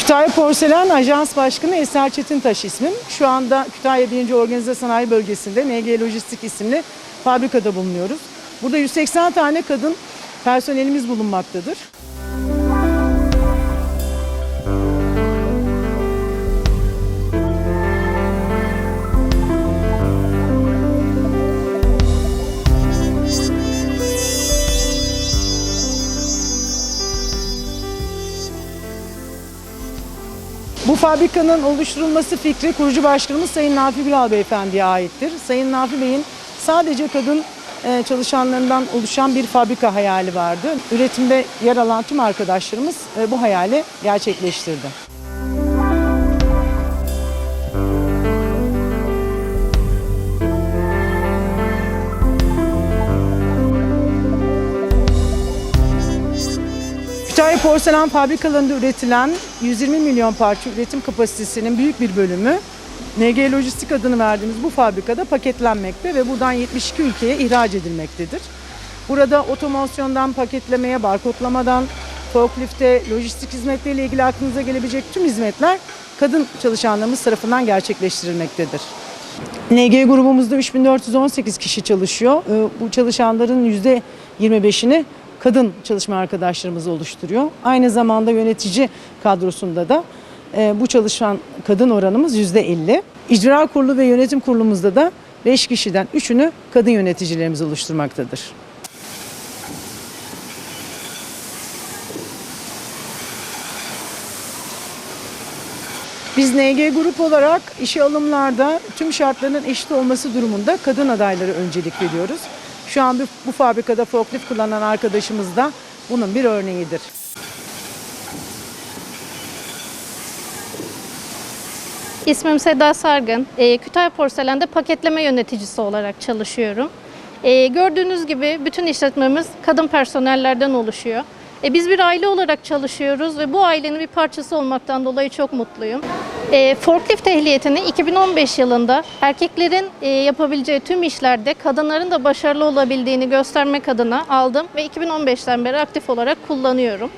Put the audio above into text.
Kütahya Porselen Ajans Başkanı Eser Çetintaş ismim. Şu anda Kütahya 1. Organize Sanayi Bölgesi'nde NG Lojistik isimli fabrikada bulunuyoruz. Burada 180 tane kadın personelimiz bulunmaktadır. Bu fabrikanın oluşturulması fikri kurucu başkanımız Sayın Nafi Bilal Beyefendi'ye aittir. Sayın Nafi Bey'in sadece kadın e, çalışanlarından oluşan bir fabrika hayali vardı. Üretimde yer alan tüm arkadaşlarımız e, bu hayali gerçekleştirdi. Kütahya Porselen fabrikalarında üretilen 120 milyon parça üretim kapasitesinin büyük bir bölümü NG Lojistik adını verdiğimiz bu fabrikada paketlenmekte ve buradan 72 ülkeye ihraç edilmektedir. Burada otomasyondan paketlemeye, barkodlamadan, forklifte, lojistik hizmetleriyle ilgili aklınıza gelebilecek tüm hizmetler kadın çalışanlarımız tarafından gerçekleştirilmektedir. NG grubumuzda 3418 kişi çalışıyor. Ee, Bu çalışanların %25'ini kadın çalışma arkadaşlarımız oluşturuyor. Aynı zamanda yönetici kadrosunda da e, bu çalışan kadın oranımız %50. İcra kurulu ve yönetim kurulumuzda da 5 kişiden 3'ünü kadın yöneticilerimiz oluşturmaktadır. Biz NG Grup olarak işe alımlarda tüm şartların eşit olması durumunda kadın adayları öncelik veriyoruz. Şu an bu, fabrikada forklift kullanan arkadaşımız da bunun bir örneğidir. İsmim Seda Sargın. Ee, Kütahya Porselen'de paketleme yöneticisi olarak çalışıyorum. Ee, gördüğünüz gibi bütün işletmemiz kadın personellerden oluşuyor. E, biz bir aile olarak çalışıyoruz ve bu ailenin bir parçası olmaktan dolayı çok mutluyum. E, forklift ehliyetini 2015 yılında erkeklerin e, yapabileceği tüm işlerde kadınların da başarılı olabildiğini göstermek adına aldım ve 2015'ten beri aktif olarak kullanıyorum.